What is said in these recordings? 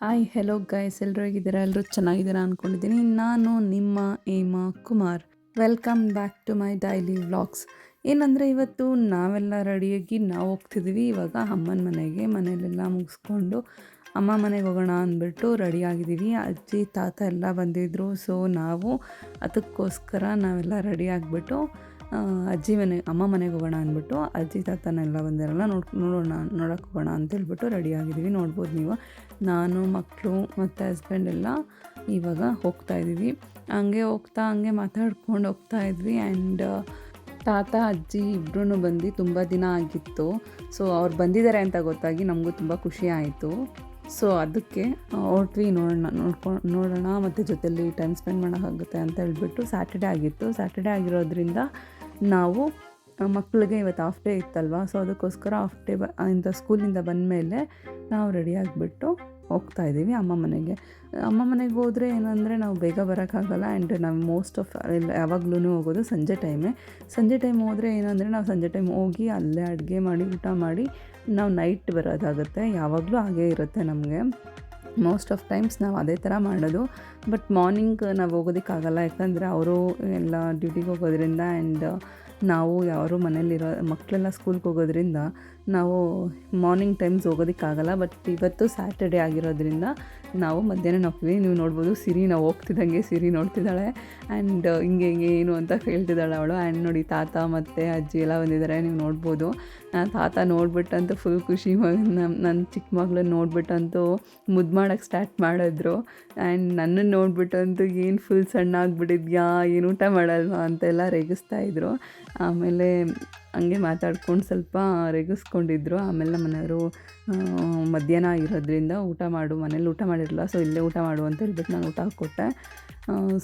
Hi hello guys ಎಲ್ಲರೂ ಹೇಗಿದ್ದೀರಾ? ಎಲ್ಲರೂ ಚೆನ್ನಾಗಿದ್ದೀರಾ ಅಂದ್ಕೊಂಡಿದ್ದೀನಿ ನಾನು ನಿಮ್ಮ Hema Kumar. Welcome back to my daily vlogs ಏನಂದರೆ ಇವತ್ತು ನಾವೆಲ್ಲ ರೆಡಿಯಾಗಿ ನಾವು ಹೋಗ್ತಿದ್ದೀವಿ ಇವಾಗ ಅಮ್ಮನ ಮನೆಗೆ, ಮನೆಯಲ್ಲೆಲ್ಲ ಮುಗಿಸ್ಕೊಂಡು ಅಮ್ಮ ಮನೆಗೆ ಹೋಗೋಣ ಅಂದ್ಬಿಟ್ಟು ರೆಡಿ ಆಗಿದ್ದೀವಿ ಅಜ್ಜಿ, ತಾತ ಎಲ್ಲ ಬಂದಿದ್ದರು ಸೊ ನಾವು ಅದಕ್ಕೋಸ್ಕರ ನಾವೆಲ್ಲ ರೆಡಿ ಆಗಿಬಿಟ್ಟು ಅಜ್ಜಿ ಮನೆ, ಅಮ್ಮ ಮನೆಗೆ ಹೋಗೋಣ ಅಂದ್ಬಿಟ್ಟು, ಅಜ್ಜಿ ತಾತನೆಲ್ಲ ಬಂದಿರಲ್ಲ, ನೋಡ್, ನೋಡೋಣ, ನೋಡೋಕೆ ಹೋಗೋಣ ಅಂತೇಳ್ಬಿಟ್ಟು ರೆಡಿ ಆಗಿದ್ದೀವಿ. ನೋಡ್ಬೋದು ನೀವು. ನಾನು ಮಕ್ಕಳು ಮತ್ತು ಹಸ್ಬೆಂಡ್ ಎಲ್ಲ ಇವಾಗ ಹೋಗ್ತಾ ಇದ್ದೀವಿ. ಹಂಗೆ ಹೋಗ್ತಾ, ಹಂಗೆ ಮಾತಾಡ್ಕೊಂಡು ಹೋಗ್ತಾ ಇದ್ವಿ. ಆ್ಯಂಡ್ ತಾತ, ಅಜ್ಜಿ ಇಬ್ಬರೂ ಬಂದು ತುಂಬ ದಿನ ಆಗಿತ್ತು. ಸೊ ಅವ್ರು ಬಂದಿದ್ದಾರೆ ಅಂತ ಗೊತ್ತಾಗಿ ನಮಗೂ ತುಂಬ ಖುಷಿ ಆಯಿತು. ಸೊ ಅದಕ್ಕೆ ಹೊರಟ್ವಿ ನೋಡೋಣ ನೋಡ್ಕೊಂಡು ನೋಡೋಣ, ಮತ್ತು ಜೊತೆಲಿ ಟೈಮ್ ಸ್ಪೆಂಡ್ ಮಾಡೋಕ್ಕಾಗುತ್ತೆ ಅಂತ ಹೇಳ್ಬಿಟ್ಟು ಸ್ಯಾಟರ್ಡೇ ಆಗಿತ್ತು. ಸ್ಯಾಟರ್ಡೇ ಆಗಿರೋದ್ರಿಂದ ನಾವು ಮಕ್ಕಳಿಗೆ ಇವತ್ತು ಹಾಫ್ ಡೇ ಇತ್ತಲ್ವ? ಸೊ ಅದಕ್ಕೋಸ್ಕರ ಹಾಫ್ ಡೇ ಬ ಇಂದ ಸ್ಕೂಲಿಂದ ಬಂದಮೇಲೆ ನಾವು ರೆಡಿ ಆಗಿಬಿಟ್ಟು ಹೋಗ್ತಾ ಇದ್ದೀವಿ ಅಮ್ಮ ಮನೆಗೆ. ಅಮ್ಮ ಮನೆಗೆ ಹೋದರೆ ಏನಂದರೆ ನಾವು ಬೇಗ ಬರೋಕ್ಕಾಗಲ್ಲ ಆ್ಯಂಡ್ ನಾವು ಮೋಸ್ಟ್ ಆಫ್ ಯಾವಾಗ್ಲೂ ಹೋಗೋದು ಸಂಜೆ ಟೈಮೇ ಸಂಜೆ ಟೈಮ್ ಹೋದರೆ ಏನಂದರೆ ನಾವು ಸಂಜೆ ಟೈಮ್ ಹೋಗಿ ಅಲ್ಲೇ ಅಡುಗೆ ಮಾಡಿ, ಊಟ ಮಾಡಿ ನಾವು ನೈಟ್ ಬರೋದಾಗುತ್ತೆ. ಯಾವಾಗಲೂ ಹಾಗೇ ಇರುತ್ತೆ ನಮಗೆ. ಮೋಸ್ಟ್ ಆಫ್ ಟೈಮ್ಸ್ ನಾವು ಅದೇ ಥರ ಮಾಡೋದು. ಬಟ್ ಮಾರ್ನಿಂಗ್ ನಾವು ಹೋಗೋದಕ್ಕಾಗಲ್ಲ. ಯಾಕಂದರೆ ಅವರು ಎಲ್ಲ ಡ್ಯೂಟಿಗೆ ಹೋಗೋದ್ರಿಂದ ಆ್ಯಂಡ್ ನಾವು ಯಾರು ಮನೇಲಿರೋ ಮಕ್ಕಳೆಲ್ಲ ಸ್ಕೂಲ್ಗೆ ಹೋಗೋದ್ರಿಂದ ನಾವು ಮಾರ್ನಿಂಗ್ ಟೈಮ್ಸ್ ಹೋಗೋದಕ್ಕಾಗಲ್ಲ ಬಟ್ ಇವತ್ತು ಸ್ಯಾಟರ್ಡೆ ಆಗಿರೋದ್ರಿಂದ ನಾವು ಮಧ್ಯಾಹ್ನ ಹೋಗ್ತೀವಿ ನೀವು ನೋಡ್ಬೋದು ಸಿರಿ ನಾವು ಹೋಗ್ತಿದ್ದಂಗೆ ಸಿರಿ ನೋಡ್ತಿದ್ದಾಳೆ. ಆ್ಯಂಡ್ ಹಿಂಗೆ ಹಿಂಗೆ ಏನು ಅಂತ ಕೇಳ್ತಿದ್ದಾಳೆ ಅವಳು. ಆ್ಯಂಡ್ ನೋಡಿ, ತಾತ ಮತ್ತು ಅಜ್ಜಿ ಎಲ್ಲ ಬಂದಿದ್ದಾರೆ. ನೀವು ನೋಡ್ಬೋದು. ತಾತ ನೋಡ್ಬಿಟ್ಟಂತೂ ಫುಲ್ ಖುಷಿ. ನಮ್ಮ ನನ್ನ ಚಿಕ್ಕ ಮಗಳನ್ನ ನೋಡ್ಬಿಟ್ಟಂತೂ ಮುದ್ದು ಮಾಡೋಕ್ಕೆ ಸ್ಟಾರ್ಟ್ ಮಾಡಿದ್ರು. ಆ್ಯಂಡ್ ನನ್ನನ್ನು ನೋಡ್ಬಿಟ್ಟಂತೂ ಏನು ಫುಲ್ ಸಣ್ಣ ಆಗಿಬಿಟ್ಟಿದ್ಯಾ, ಏನು ಊಟ ಮಾಡಲ್ವಾ ಅಂತೆಲ್ಲ ರೇಗಿಸ್ತಾ ಇದ್ರು. ಆಮೇಲೆ ಹಂಗೆ ಮಾತಾಡ್ಕೊಂಡು ಸ್ವಲ್ಪ ರೇಗಿಸ್ಕೊಂಡಿದ್ರು ಆಮೇಲೆ ನಮ್ಮ ಮನೆಯವರು ಮಧ್ಯಾಹ್ನ ಇರೋದ್ರಿಂದ ಊಟ ಮಾಡು, ಮನೇಲಿ ಊಟ ಮಾಡಿರಲ್ಲ, ಸೊ ಇಲ್ಲೇ ಊಟ ಮಾಡು ಅಂತ ಹೇಳ್ಬಿಟ್ಟು ನಾನು ಊಟ ಹಾಕ್ಕೊಟ್ಟೆ.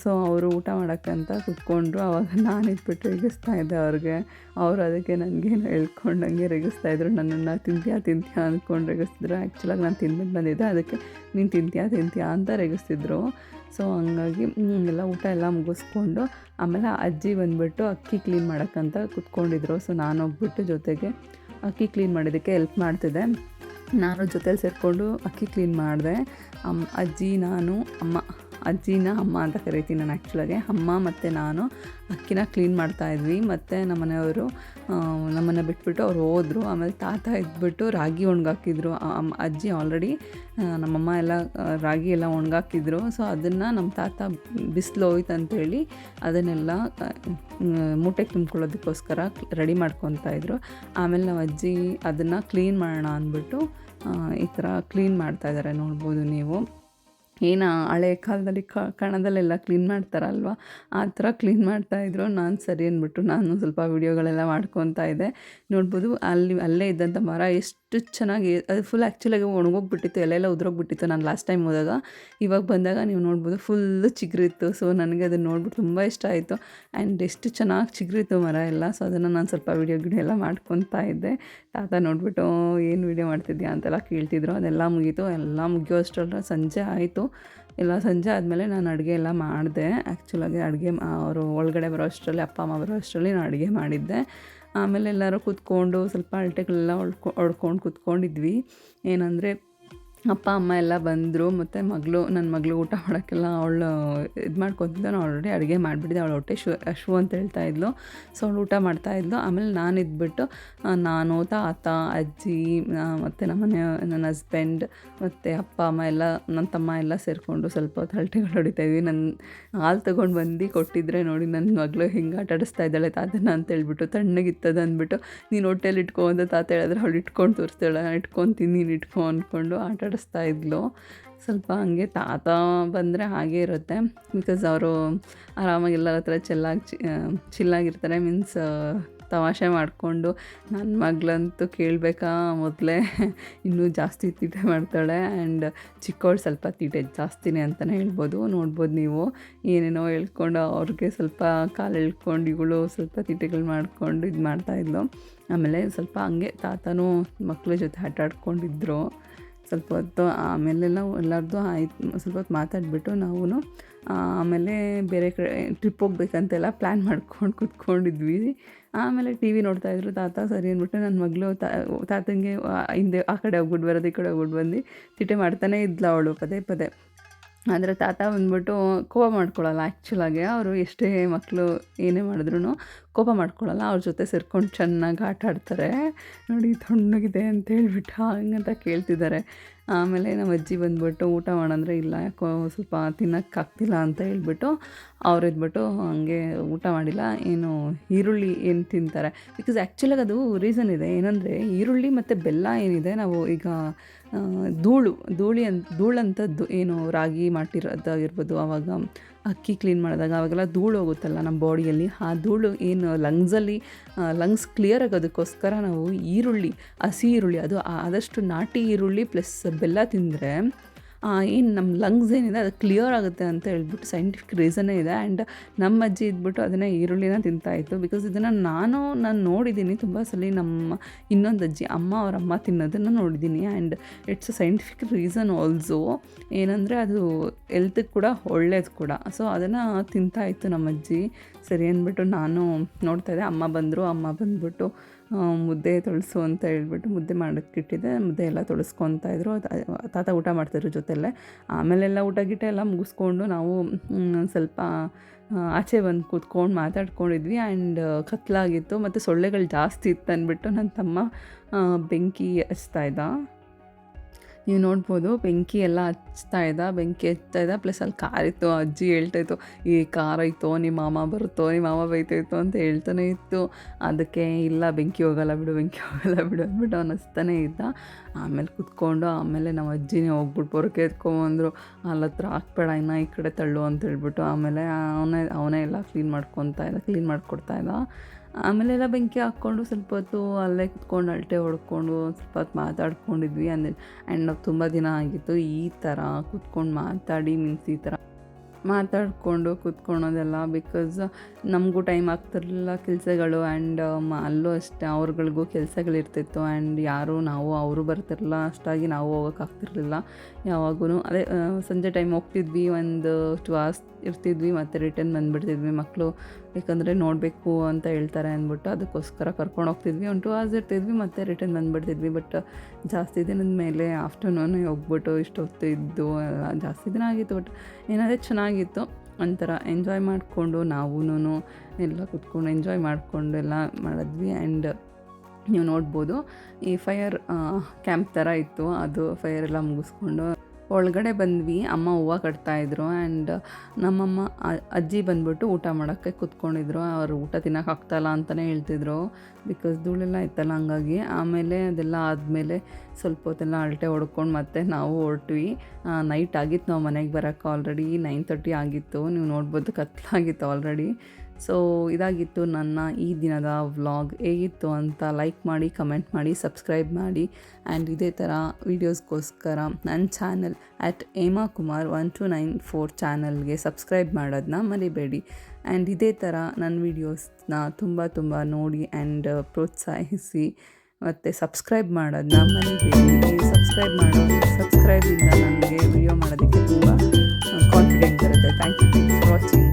ಸೊ ಅವರು ಊಟ ಮಾಡೋಕ್ಕಂತ ಕುತ್ಕೊಂಡ್ರು. ಅವಾಗ ನಾನು ಇಟ್ಬಿಟ್ಟು ರೇಗಿಸ್ತಾ ಇದ್ದೆ ಅವ್ರಿಗೆ. ಅವರು ಅದಕ್ಕೆ ನನಗೇನು ಹೇಳ್ಕೊಂಡಂಗೆ ರೇಗಿಸ್ತಾ ಇದ್ರು. ನನ್ನನ್ನು ತಿಂತೀಯಾ ತಿಂತೀಯಾ ಅಂದ್ಕೊಂಡು ರೇಗಿಸ್ತಿದ್ರು. ಆ್ಯಕ್ಚುಲಾಗಿ ನಾನು ತಿಂದ್ಬಿಟ್ಟು ಬಂದಿದ್ದೆ. ಅದಕ್ಕೆ ನೀನು ತಿಂತೀಯಾ ತಿಂತೀಯಾ ಅಂತ ರೇಗಿಸ್ತಿದ್ರು. ಸೊ ಹಂಗಾಗಿ ಎಲ್ಲ ಊಟ ಎಲ್ಲ ಮುಗಿಸ್ಕೊಂಡು ಆಮೇಲೆ ಅಜ್ಜಿ ಬಂದುಬಿಟ್ಟು ಅಕ್ಕಿ ಕ್ಲೀನ್ ಮಾಡೋಕ್ಕಂತ ಕುತ್ಕೊಂಡಿದ್ರು. ಸೊ ನಾನು ಹೋಗ್ಬಿಟ್ಟು ಜೊತೆಗೆ ಅಕ್ಕಿ ಕ್ಲೀನ್ ಮಾಡೋದಕ್ಕೆ ಹೆಲ್ಪ್ ಮಾಡ್ತಿದ್ದೆ ನಾನು ಜೊತೆಲಿ ಸೇರಿಕೊಂಡು ಅಕ್ಕಿ ಕ್ಲೀನ್ ಮಾಡಿದೆ. ಅಮ್ಮ ಅಜ್ಜಿ, ನಾನು, ಅಮ್ಮ. ಅಜ್ಜಿನ ಅಮ್ಮ ಅಂತ ಕರಿತೀನಿ ನಾನು ಆ್ಯಕ್ಚುಲಾಗೆ. ಅಮ್ಮ ಮತ್ತು ನಾನು ಅಕ್ಕಿನ ಕ್ಲೀನ್ ಮಾಡ್ತಾಯಿದ್ವಿ ಮತ್ತು ನಮ್ಮನೆಯವರು ನಮ್ಮನ್ನು ಬಿಟ್ಬಿಟ್ಟು ಅವ್ರು ಹೋದರು. ಆಮೇಲೆ ತಾತ ಇದ್ಬಿಟ್ಟು ರಾಗಿ ಒಣಗಾಕಿದ್ರು. ಅಜ್ಜಿ ಆಲ್ರೆಡಿ ನಮ್ಮಮ್ಮ ಎಲ್ಲ ರಾಗಿ ಎಲ್ಲ ಒಣಗಾಕಿದ್ರು. ಸೊ ಅದನ್ನು ನಮ್ಮ ತಾತ ಬಿಸಿಲು ಹೋಯ್ತು ಅಂತೇಳಿ ಅದನ್ನೆಲ್ಲ ಮೂಟೆಗೆ ತುಂಬ್ಕೊಳ್ಳೋದಕ್ಕೋಸ್ಕರ ರೆಡಿ ಮಾಡ್ಕೊತಾಯಿದ್ರು ಆಮೇಲೆ ನಾವು ಅಜ್ಜಿ ಅದನ್ನು ಕ್ಲೀನ್ ಮಾಡೋಣ ಅಂದ್ಬಿಟ್ಟು ಈ ಥರ ಕ್ಲೀನ್ ಮಾಡ್ತಾಯಿದ್ದಾರೆ ನೋಡ್ಬೋದು ನೀವು. ಏನು ಹಳೆ ಕಾಲದಲ್ಲಿ ಕಣದಲ್ಲೆಲ್ಲ ಕ್ಲೀನ್ ಮಾಡ್ತಾರಲ್ವ? ಆ ಥರ ಕ್ಲೀನ್ ಮಾಡ್ತಾಯಿದ್ರು ನಾನು ಸರಿ ಅಂದ್ಬಿಟ್ಟು ನಾನು ಸ್ವಲ್ಪ ವೀಡಿಯೋಗಳೆಲ್ಲ ಮಾಡ್ಕೊತಾ ಇದ್ದೆ. ನೋಡ್ಬೋದು ಅಲ್ಲಿ, ಅಲ್ಲೇ ಇದ್ದಂಥ ಮರ ಎಷ್ಟು ಚೆನ್ನಾಗಿ, ಅದು ಫುಲ್ ಆ್ಯಕ್ಚುಲಾಗಿ ಒಣಗೋಗ್ಬಿಟ್ಟಿತ್ತು. ಎಲ್ಲೆಲ್ಲ ಉದ್ರೋಗ್ಬಿಟ್ಟಿತ್ತು ನಾನು ಲಾಸ್ಟ್ ಟೈಮ್ ಹೋದಾಗ. ಇವಾಗ ಬಂದಾಗ ನೀವು ನೋಡ್ಬೋದು ಫುಲ್ಲು ಚಿಗುರಿತ್ತು. ಸೊ ನನಗೆ ಅದನ್ನು ನೋಡ್ಬಿಟ್ಟು ತುಂಬ ಇಷ್ಟ ಆಯಿತು. ಆ್ಯಂಡ್ ಎಷ್ಟು ಚೆನ್ನಾಗಿ ಚಿಗುರಿತ್ತು ಮರ ಎಲ್ಲ. ಸೊ ಅದನ್ನು ನಾನು ಸ್ವಲ್ಪ ವೀಡಿಯೋ ಗಿಡ ಎಲ್ಲ ಮಾಡ್ಕೊತಾ ಇದ್ದೆ. ತಾತ ನೋಡ್ಬಿಟ್ಟು ಏನು ವೀಡಿಯೋ ಮಾಡ್ತಿದ್ಯಾ? ಅಂತೆಲ್ಲ ಕೇಳ್ತಿದ್ರು. ಅದೆಲ್ಲ ಮುಗೀತು. ಎಲ್ಲ ಮುಗಿಯೋ ಅಷ್ಟರಲ್ಲಿ ಸಂಜೆ ಆಯಿತು. ಎಲ್ಲ ಸಂಜೆ ಆದಮೇಲೆ ನಾನು ಅಡುಗೆ ಎಲ್ಲ ಮಾಡಿದೆ. ಆ್ಯಕ್ಚುಲಾಗಿ ಅಡುಗೆ ಅವರು ಒಳಗಡೆ ಬರೋ ಅಷ್ಟರಲ್ಲಿ, ಅಪ್ಪ, ಅಮ್ಮ ಬರೋ ಅಷ್ಟರಲ್ಲಿ ನಾನು ಅಡುಗೆ ಮಾಡಿದ್ದೆ. ಆಮೇಲೆ ಎಲ್ಲರೂ ಕೂತ್ಕೊಂಡು ಸ್ವಲ್ಪ ಅಲ್ಟೆಗಳೆಲ್ಲ ಹೊಡ್ಕೊ ಹೊಡ್ಕೊಂಡು ಕೂತ್ಕೊಂಡಿದ್ವಿ. ಏನಂದರೆ ಅಪ್ಪ, ಅಮ್ಮ ಎಲ್ಲ ಬಂದರು, ಮತ್ತು ಮಗಳು ನನ್ನ ಮಗಳು ಊಟ ಮಾಡೋಕ್ಕೆಲ್ಲ ಅವಳು ಇದು ಮಾಡ್ಕೊತಿದ್ದೆ ನಾನು ಆಲ್ರೆಡಿ ಅಡುಗೆ ಮಾಡಿಬಿಟ್ಟಿದ್ದೆ ಅವಳು ಹೊಟ್ಟೆ ಶು ಅಶು ಅಂತ ಹೇಳ್ತಾ ಇದ್ಲು. ಸೊ ಅವಳು ಊಟ ಮಾಡ್ತಾಯಿದ್ಲು ಆಮೇಲೆ ನಾನು ಇದ್ಬಿಟ್ಟು ನಾನು, ತಾತ, ಅಜ್ಜಿ ಮತ್ತು ನಮ್ಮನೆ ನನ್ನ ಹಸ್ಬೆಂಡ್ ಮತ್ತು ಅಪ್ಪ, ಅಮ್ಮ ಎಲ್ಲ ನನ್ನ ತಮ್ಮ ಎಲ್ಲ ಸೇರಿಕೊಂಡು ಸ್ವಲ್ಪ ಹೊತ್ತು ಹರಟೆಗಳು ಹೊಡಿತಾಯಿದ್ವಿ ನನ್ನ ಹಾಲು ತೊಗೊಂಡು ಬಂದು ಕೊಟ್ಟಿದ್ರೆ ನೋಡಿ ನನ್ನ ಮಗಳು ಹಿಂಗೆ ಆಟ ಆಡಿಸ್ತಾ ಇದ್ದಾಳೆ, ತಾತನ ಅಂತ ಹೇಳ್ಬಿಟ್ಟು, ತಣ್ಣಗಿತ್ತದ ಅಂದ್ಬಿಟ್ಟು, ನೀನು ಹೊಟ್ಟೆಲಿ ಇಟ್ಕೊ ಅಂತ ತಾತ ಹೇಳಿದ್ರೆ, ಅವಳು ಇಟ್ಕೊಂಡು ತೋರಿಸ್ತಾಳೆ ನಾನು ಇಟ್ಕೊತೀನಿ ನೀನು ಇಟ್ಕೊ ಅಂದ್ಕೊಂಡು ಆಟ ಆಡಿಸ್ತಾ ಇದ್ಲು. ಸ್ವಲ್ಪ ಹಂಗೆ ತಾತ ಬಂದರೆ ಹಾಗೇ ಇರುತ್ತೆ. ಬಿಕಾಸ್ ಅವರು ಆರಾಮಾಗಿ ಎಲ್ಲರ ಹತ್ರ ಚೆಲ್ಲಾಗಿ ಚಿ ಚಿಲ್ಲಾಗಿರ್ತಾರೆ. ಮೀನ್ಸ್ ತಮಾಷೆ ಮಾಡಿಕೊಂಡು ನನ್ನ ಮಗಳಂತೂ ಕೇಳಬೇಕಾ ಮೊದಲೇ? ಇನ್ನೂ ಜಾಸ್ತಿ ತೀಟೆ ಮಾಡ್ತಾಳೆ. ಆ್ಯಂಡ್ ಚಿಕ್ಕವಳು ಸ್ವಲ್ಪ ತೀಟೆ ಜಾಸ್ತಿನೇ ಅಂತಲೇ ಹೇಳ್ಬೋದು. ನೋಡ್ಬೋದು ನೀವು. ಏನೇನೋ ಹೇಳ್ಕೊಂಡು ಅವ್ರಿಗೆ ಸ್ವಲ್ಪ ಕಾಲು ಎಳ್ಕೊಂಡು ಇವಳು ಸ್ವಲ್ಪ ತೀಟೆಗಳು ಮಾಡ್ಕೊಂಡು ಇದು ಮಾಡ್ತಾಯಿದ್ಲು ಆಮೇಲೆ ಸ್ವಲ್ಪ ಹಂಗೆ ತಾತನೂ ಮಕ್ಕಳ ಜೊತೆ ಆಟ ಆಡ್ಕೊಂಡಿದ್ರು ಸ್ವಲ್ಪ ಹೊತ್ತು ಆಮೇಲೆಲ್ಲ ಎಲ್ಲರದ್ದು ಆಯ್ತು, ಸ್ವಲ್ಪ ಹೊತ್ತು ಮಾತಾಡಿಬಿಟ್ಟು ನಾವು ಆಮೇಲೆ ಬೇರೆ ಕಡೆ ಟ್ರಿಪ್ ಹೋಗ್ಬೇಕಂತೆಲ್ಲ ಪ್ಲ್ಯಾನ್ ಮಾಡ್ಕೊಂಡು ಕೂತ್ಕೊಂಡಿದ್ವಿ. ಆಮೇಲೆ ಟಿ ವಿ ನೋಡ್ತಾಯಿದ್ರು ತಾತ ಸರಿ ಅಂದ್ಬಿಟ್ಟು ನನ್ನ ಮಗಳು ತಾತಂಗೆ ಹಿಂದೆ ಆ ಕಡೆ ಹೋಗ್ಬಿಟ್ಟು ಬರೋದು ಈ ಕಡೆ ಹೋಗ್ಬಿಟ್ಟು ಬಂದು ತಿಟ್ಟೆ ಮಾಡ್ತಾನೇ ಇದ್ಲು ಅವಳು ಪದೇ ಪದೇ. ಆದರೆ ತಾತ ಬಂದ್ಬಿಟ್ಟು ಕೋಪ ಮಾಡ್ಕೊಳ್ಳಲ್ಲ ಆ್ಯಕ್ಚುಲಾಗಿ ಅವರು ಎಷ್ಟೇ ಮಕ್ಕಳು ಏನೇ ಮಾಡಿದ್ರು ಕೋಪ ಮಾಡ್ಕೊಳ್ಳಲ್ಲ ಅವ್ರ ಜೊತೆ ಸೇರ್ಕೊಂಡು ಚೆನ್ನಾಗಿ ಆಟ ಆಡ್ತಾರೆ ನೋಡಿ, ತಣ್ಣಗಿದೆ ಅಂತ ಹೇಳ್ಬಿಟ್ಟು ಹಂಗಂತ ಕೇಳ್ತಿದ್ದಾರೆ. ಆಮೇಲೆ ನಮ್ಮ ಅಜ್ಜಿ ಬಂದ್ಬಿಟ್ಟು ಊಟ ಮಾಡಂದರೆ ಇಲ್ಲ, ಯಾಕೋ ಸ್ವಲ್ಪ ತಿನ್ನೋಕ್ಕಾಗ್ತಿಲ್ಲ ಅಂತ ಹೇಳ್ಬಿಟ್ಟು ಅವ್ರು ಇದ್ಬಿಟ್ಟು ಹಂಗೆ ಊಟ ಮಾಡಿಲ್ಲ. ಏನು ಈರುಳ್ಳಿ ಏನು ತಿಂತಾರೆ? ಬಿಕಾಸ್ ಆ್ಯಕ್ಚುಲಾಗಿ ಅದು ರೀಸನ್ ಇದೆ. ಏನಂದರೆ ಈರುಳ್ಳಿ ಮತ್ತು ಬೆಲ್ಲ ಏನಿದೆ, ನಾವು ಈಗ ಧೂಳು ಧೂಳಿ ಅಂತ ಧೂಳಂಥದ್ದು ಏನು ರಾಗಿ ಮಾಡಿರೋದಾಗಿರ್ಬೋದು ಆವಾಗ ಅಕ್ಕಿ ಕ್ಲೀನ್ ಮಾಡಿದಾಗ ಅವಾಗೆಲ್ಲ ಧೂಳು ಹೋಗುತ್ತಲ್ಲ ನಮ್ಮ ಬಾಡಿಯಲ್ಲಿ, ಆ ಧೂಳು ಏನು ಲಂಗ್ಸಲ್ಲಿ ಲಂಗ್ಸ್ ಕ್ಲಿಯರ್ ಆಗೋದಕ್ಕೋಸ್ಕರ ನಾವು ಈರುಳ್ಳಿ, ಹಸಿ ಈರುಳ್ಳಿ, ಅದು ಆದಷ್ಟು ನಾಟಿ ಈರುಳ್ಳಿ ಪ್ಲಸ್ ಬೆಲ್ಲ ತಿಂದರೆ ಏನು ನಮ್ಮ ಲಂಗ್ಸ್ ಏನಿದೆ, ಅದು ಕ್ಲಿಯರ್ ಆಗುತ್ತೆ ಅಂತ ಹೇಳ್ಬಿಟ್ಟು ಸೈಂಟಿಫಿಕ್ ರೀಸನ್ನೇ ಇದೆ. ಆ್ಯಂಡ್ ನಮ್ಮ ಅಜ್ಜಿ ಇದ್ಬಿಟ್ಟು ಅದನ್ನು ಈರುಳ್ಳಿನ ತಿಂತಾಯಿತ್ತು ಬಿಕಾಸ್ ಇದನ್ನು ನಾನು ನಾನು ನೋಡಿದ್ದೀನಿ ತುಂಬ ಸಲ ನಮ್ಮ ಇನ್ನೊಂದು ಅಜ್ಜಿ, ಅಮ್ಮ ಅವ್ರ ಅಮ್ಮ ತಿನ್ನೋದನ್ನು ನೋಡಿದ್ದೀನಿ and it's a scientific reason also ಏನಂದರೆ ಅದು ಎಲ್ತಿಗೆ ಕೂಡ ಒಳ್ಳೇದು ಕೂಡ. ಸೊ ಅದನ್ನು ತಿಂತಾಯಿತ್ತು ನಮ್ಮ ಅಜ್ಜಿ. ಸರಿ ಅಂದ್ಬಿಟ್ಟು ನಾನು ನೋಡ್ತಾ ಇದ್ದೆ, ಅಮ್ಮ ಬಂದರು, ಅಮ್ಮ ಬಂದ್ಬಿಟ್ಟು ಮುದ್ದೆ ತೊಳಸು ಅಂತ ಹೇಳ್ಬಿಟ್ಟು ಮುದ್ದೆ ಮಾಡೋಕ್ಕಿಟ್ಟಿದ್ದೆ, ಮುದ್ದೆ ಎಲ್ಲ ತೊಳಸ್ಕೊತಾ ಇದ್ರು. ತಾತ ಊಟ ಮಾಡ್ತಿದ್ರು ಜೊತೆಯಲ್ಲೇ. ಆಮೇಲೆಲ್ಲ ಊಟ ಗಿಟ ಎಲ್ಲ ಮುಗಿಸ್ಕೊಂಡು ನಾವು ಸ್ವಲ್ಪ ಆಚೆ ಬಂದು ಕೂತ್ಕೊಂಡು ಮಾತಾಡ್ಕೊಂಡಿದ್ವಿ. ಆ್ಯಂಡ್ ಕತ್ಲಾಗಿತ್ತು, ಮತ್ತು ಸೊಳ್ಳೆಗಳು ಜಾಸ್ತಿ ಇತ್ತು ಅಂದ್ಬಿಟ್ಟು ನನ್ನ ತಮ್ಮ ಬೆಂಕಿ ಹಚ್ತಾ ಇದ್ದ. ನೀವು ನೋಡ್ಬೋದು, ಬೆಂಕಿ ಎಲ್ಲ ಹಚ್ತಾ ಇದ್ದ ಬೆಂಕಿ ಹಚ್ತಾ ಇದ್ದ ಪ್ಲಸ್ ಅಲ್ಲಿ ಕಾರಿತ್ತು ಅಜ್ಜಿ ಹೇಳ್ತಾಯಿತ್ತು ಈ ಕಾರ್ ಐತೋ ನಿಮ್ಮ ಮಾಮ ಬರುತ್ತೋ ನಿಮ್ಮ ಮಾಮ ಬೈತಾಯಿತ್ತು ಅಂತ ಹೇಳ್ತಾನೆ ಇತ್ತು. ಅದಕ್ಕೆ, ಇಲ್ಲ, ಬೆಂಕಿ ಹೋಗಲ್ಲ ಬಿಡು, ಬೆಂಕಿ ಹೋಗಲ್ಲ ಬಿಡು ಅಂದ್ಬಿಟ್ಟು ಅವ್ನು ಹಚ್ತಾನೆ ಇದ್ದ. ಆಮೇಲೆ ಕುತ್ಕೊಂಡು, ಆಮೇಲೆ ನಮ್ಮ ಅಜ್ಜಿನೇ ಹೋಗ್ಬಿಟ್ಟು ಪೊರಕೆ ಎತ್ಕೊಂಬಂದರು ಅಲ್ಲ ಹತ್ರ ಹಾಕ್ಬೇಡ, ಇನ್ನು ಈ ಕಡೆ ತಳ್ಳು ಅಂತ ಹೇಳ್ಬಿಟ್ಟು, ಆಮೇಲೆ ಅವನೇ ಅವನೇ ಎಲ್ಲ ಕ್ಲೀನ್ ಮಾಡ್ಕೊತಾ ಕ್ಲೀನ್ ಮಾಡಿಕೊಡ್ತಾ ಇದ್ದ. ಆಮೇಲೆಲ್ಲ ಬೆಂಕಿ ಹಾಕ್ಕೊಂಡು ಸ್ವಲ್ಪ ಹೊತ್ತು ಅಲ್ಲೇ ಕುತ್ಕೊಂಡು ಅಲ್ಟೆ ಹೊಡ್ಕೊಂಡು ಸ್ವಲ್ಪ ಹೊತ್ತು ಮಾತಾಡ್ಕೊಂಡಿದ್ವಿ ಅಂದರೆ ಆ್ಯಂಡ್ ನಾವು ತುಂಬ ದಿನ ಆಗಿತ್ತು ಈ ಥರ ಕುತ್ಕೊಂಡು ಮಾತಾಡಿ ಮೀನ್ಸ್ ಈ ಥರ ಮಾತಾಡಿಕೊಂಡು ಕುತ್ಕೊಳೋದೆಲ್ಲ ಬಿಕಾಸ್ ನಮಗೂ ಟೈಮ್ ಆಗ್ತಿರಲಿಲ್ಲ ಕೆಲಸಗಳು ಆ್ಯಂಡ್ ಅಲ್ಲೂ ಅಷ್ಟೇ ಅವ್ರಗಳಿಗೂ ಕೆಲಸಗಳಿರ್ತಿತ್ತು ಆ್ಯಂಡ್ ಯಾರು ನಾವು, ಅವರು ಬರ್ತಿರಲಿಲ್ಲ, ಅಷ್ಟಾಗಿ ನಾವು ಹೋಗೋಕ್ಕಾಗ್ತಿರ್ಲಿಲ್ಲ ಯಾವಾಗೂ ಅದೇ ಸಂಜೆ ಟೈಮ್ ಹೋಗ್ತಿದ್ವಿ, ಒಂದು ಟು ಅವರ್ಸ್ ಇರ್ತಿದ್ವಿ, ಮತ್ತು ರಿಟರ್ನ್ ಬಂದುಬಿಡ್ತಿದ್ವಿ. ಮಕ್ಕಳು ಯಾಕಂದರೆ ನೋಡಬೇಕು ಅಂತ ಹೇಳ್ತಾರೆ ಅಂದ್ಬಿಟ್ಟು ಅದಕ್ಕೋಸ್ಕರ ಕರ್ಕೊಂಡು ಹೋಗ್ತಿದ್ವಿ. ಒಂದು ಟು ಅವರ್ಸ್ ಇರ್ತಿದ್ವಿ, ಮತ್ತು ರಿಟರ್ನ್ ಬಂದುಬಿಡ್ತಿದ್ವಿ. ಬಟ್ ಜಾಸ್ತಿ ದಿನದ ಮೇಲೆ ಆಫ್ಟರ್ನೂನ್ ಹೋಗ್ಬಿಟ್ಟು ಇಷ್ಟೊತ್ತು ಇದ್ದು ಎಲ್ಲ ಜಾಸ್ತಿ ದಿನ ಆಗಿತ್ತು. ಬಟ್ ಏನಾದರೆ ಚೆನ್ನಾಗಿತ್ತು. ಒಂಥರ ಎಂಜಾಯ್ ಮಾಡಿಕೊಂಡು ನಾವೂ ಎಲ್ಲ ಕುತ್ಕೊಂಡು ಎಂಜಾಯ್ ಮಾಡಿಕೊಂಡು ಎಲ್ಲ ಮಾಡಿದ್ವಿ. ಆ್ಯಂಡ್ ನೀವು ನೋಡ್ಬೋದು, ಈ ಫೈರ್ ಕ್ಯಾಂಪ್ ಥರ ಇತ್ತು. ಅದು ಫೈರ್ ಎಲ್ಲ ಮುಗಿಸ್ಕೊಂಡು ಒಳಗಡೆ ಬಂದ್ವಿ, ಅಮ್ಮ ಹೂವು ಕಟ್ತಾಯಿದ್ರು ಆ್ಯಂಡ್ ನಮ್ಮಮ್ಮ ಅಜ್ಜಿ ಬಂದ್ಬಿಟ್ಟು ಊಟ ಮಾಡೋಕ್ಕೆ ಕೂತ್ಕೊಂಡಿದ್ರು. ಅವ್ರು ಊಟ ತಿನ್ನೋಕೆ ಆಗ್ತಾಯಿಲ್ಲ ಅಂತಲೇ ಹೇಳ್ತಿದ್ರು. ಬಿಕಾಸ್ ಧೂಳೆಲ್ಲ ಇತ್ತಲ್ಲ ಹಂಗಾಗಿ. ಆಮೇಲೆ ಅದೆಲ್ಲ ಆದಮೇಲೆ ಸ್ವಲ್ಪ ಹೊತ್ತೆಲ್ಲ ಅಳಟೆ ಹೊಡ್ಕೊಂಡು ಮತ್ತೆ ನಾವು ಹೊರಟ್ವಿ. ನೈಟ್ ಆಗಿತ್ತು ನಾವು ಮನೆಗೆ ಬರೋಕ್ಕೆ ಆಲ್ರೆಡಿ ನೈನ್ ತರ್ಟಿ ಆಗಿತ್ತು. ನೀವು ನೋಡ್ಬೋದು ಕತ್ಲಾಗಿತ್ತು ಆಲ್ರೆಡಿ ಸೊ ಇದಾಗಿತ್ತು ನನ್ನ ಈ ದಿನದ ವ್ಲಾಗ್ ಹೇಗಿತ್ತು ಅಂತ ಲೈಕ್ ಮಾಡಿ ಕಮೆಂಟ್ ಮಾಡಿ ಸಬ್ಸ್ಕ್ರೈಬ್ ಮಾಡಿ. ಆ್ಯಂಡ್ ಇದೇ ಥರ ವೀಡಿಯೋಸ್ಗೋಸ್ಕರ ನನ್ನ channel at Hema Kumar one two nine four ಚಾನಲ್ಗೆ ಸಬ್ಸ್ಕ್ರೈಬ್ ಮಾಡೋದನ್ನ ಮರಿಬೇಡಿ. ಆ್ಯಂಡ್ ಇದೇ ಥರ ನನ್ನ ವೀಡಿಯೋಸ್ನ ತುಂಬ ತುಂಬ ನೋಡಿ ಆ್ಯಂಡ್ ಪ್ರೋತ್ಸಾಹಿಸಿ ಮತ್ತು ಸಬ್ಸ್ಕ್ರೈಬ್ ಮಾಡೋದನ್ನ ಮರಿಬೇಡಿ. ಸಬ್ಸ್ಕ್ರೈಬ್ ಮಾಡೋದು ಸಬ್ಸ್ಕ್ರೈಬಿಂದ ನನಗೆ ವಿಡಿಯೋ ಮಾಡೋದಕ್ಕೆ ತುಂಬ ಕಾನ್ಫಿಡೆಂಟ್ ಬರುತ್ತೆ. Thank you for watching